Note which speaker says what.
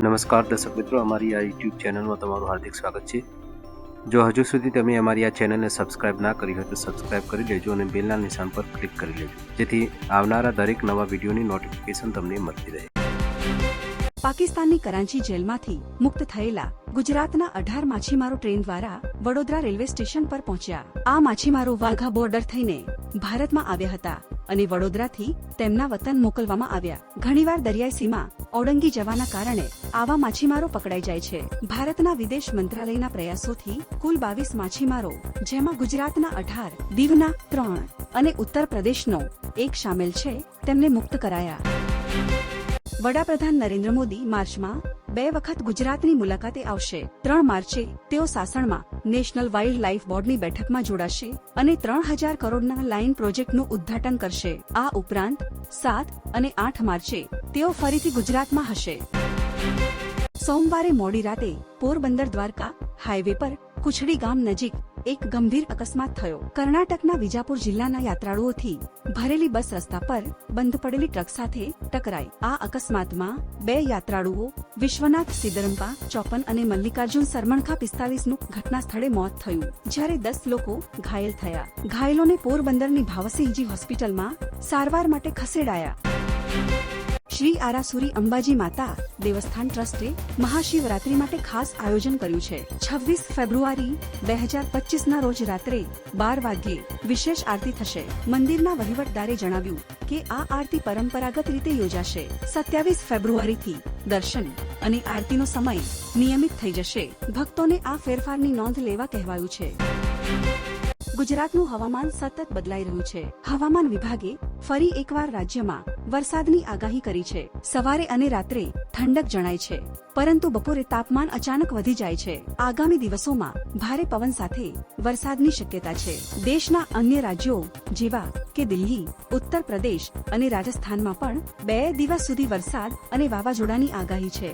Speaker 1: નમસ્કાર દર્શક મિત્રો, અમારી આ યુટ્યુબ ચેનલમાં તમારું હાર્દિક સ્વાગત છે. જો હજુ સુધી તમે અમારી આ ચેનલને સબસ્ક્રાઇબ ના કરી હોય તો સબસ્ક્રાઇબ કરી લેજો અને બેલના નિશાન પર ક્લિક કરી લેજો. જેથી આવનારા દરેક નવા વિડીયોની નોટિફિકેશન તમને મળતી રહે.
Speaker 2: પાકિસ્તાનની કરાંચી જેલમાંથી મુક્ત થયેલા ગુજરાતના અઢાર માછીમારો ટ્રેન દ્વારા વડોદરા રેલવે સ્ટેશન પર પહોંચ્યા. આ માછીમારો વાઘા બોર્ડર થઈને ભારતમાં આવ્યા હતા અને વડોદરાથી તેમના વતન મોકલવામાં આવ્યા. ઘણીવાર દરિયાઈ સીમા ઓડંગી જવાના કારણે આવા માછીમારો પકડાઈ જાય છે. ભારતના વિદેશ મંત્રાલયના પ્રયાસોથી કુલ બાવીસ માછીમારો, જેમાં ગુજરાતના અઢાર, દીવના ત્રણ અને ઉત્તર પ્રદેશનો એક સામેલ છે, તેમને મુક્ત કરાયા. વડાપ્રધાન નરેન્દ્ર મોદી માર્ચમાં બે વખત ગુજરાતની મુલાકાતે આવશે. ત્રણ માર્ચે તેઓ સાસણમાં નેશનલ વાઇલ્ડ લાઇફ બોર્ડની બેઠકમાં જોડાશે અને ત્રણ હજાર કરોડના લાઇન પ્રોજેક્ટનું ઉદ્ઘાટન કરશે. આ ઉપરાંત સાત અને આઠ માર્ચે તેઓ ફરીથી ગુજરાતમાં હશે. સોમવારે મોડી રાતે પોરબંદર દ્વારકા હાઈવે પર કુછડી ગામ નજીક એક ગંભીર અકસ્માત થયો. કર્ણાટકના વિજાપુર જિલ્લાના યાત્રાળુઓથી ભરેલી બસ રસ્તા પર બંધ પડેલી ટ્રક સાથે ટકરાઈ. આ અકસ્માતમાં બે યાત્રાળુઓ, વિશ્વનાથ સિદરંપા ચોપન અને મલ્લિકાર્જુન સરમણખા પિસ્તાલીસનું ઘટના સ્થળે મોત થયું. જ્યારે દસ લોકો ઘાયલ થયા. ઘાયલોને પોરબંદરની ભાવસિંહજી હોસ્પિટલમાં સારવાર માટે ખસેડાયા. શ્રી આરાસુરી અંબાજી માતા દેવસ્થાન ટ્રસ્ટે મહાશિવરાત્રી માટે ખાસ આયોજન કર્યું છે. છવ્વીસ ફેબ્રુઆરી બે હજાર પચીસ ના રોજ રાત્રે બાર વાગ્યે વિશેષ આરતી થશે. મંદિરના વહીવટદારે જણાવ્યું કે આ આરતી પરંપરાગત રીતે યોજાશે. સત્યાવીસ ફેબ્રુઆરીથી દર્શન અને આરતીનો સમય નિયમિત થઈ જશે. ભક્તોને આ ફેરફારની નોંધ લેવા કહેવાયું છે. ગુજરાતનું હવામાન સતત બદલાઈ રહ્યું છે. હવામાન વિભાગે ફરી એકવાર રાજ્યમાં વરસાદની આગાહી કરી છે. સવારે અને રાત્રે ઠંડક જણાય છે, પરંતુ બપોરે તાપમાન અચાનક વધી જાય છે. આગામી દિવસોમાં ભારે પવન સાથે વરસાદની શક્યતા છે. દેશના અન્ય રાજ્યો જેવા કે દિલ્હી, ઉત્તર પ્રદેશ અને રાજસ્થાનમાં પણ બે દિવસ સુધી વરસાદ અને વાવાઝોડાની આગાહી છે.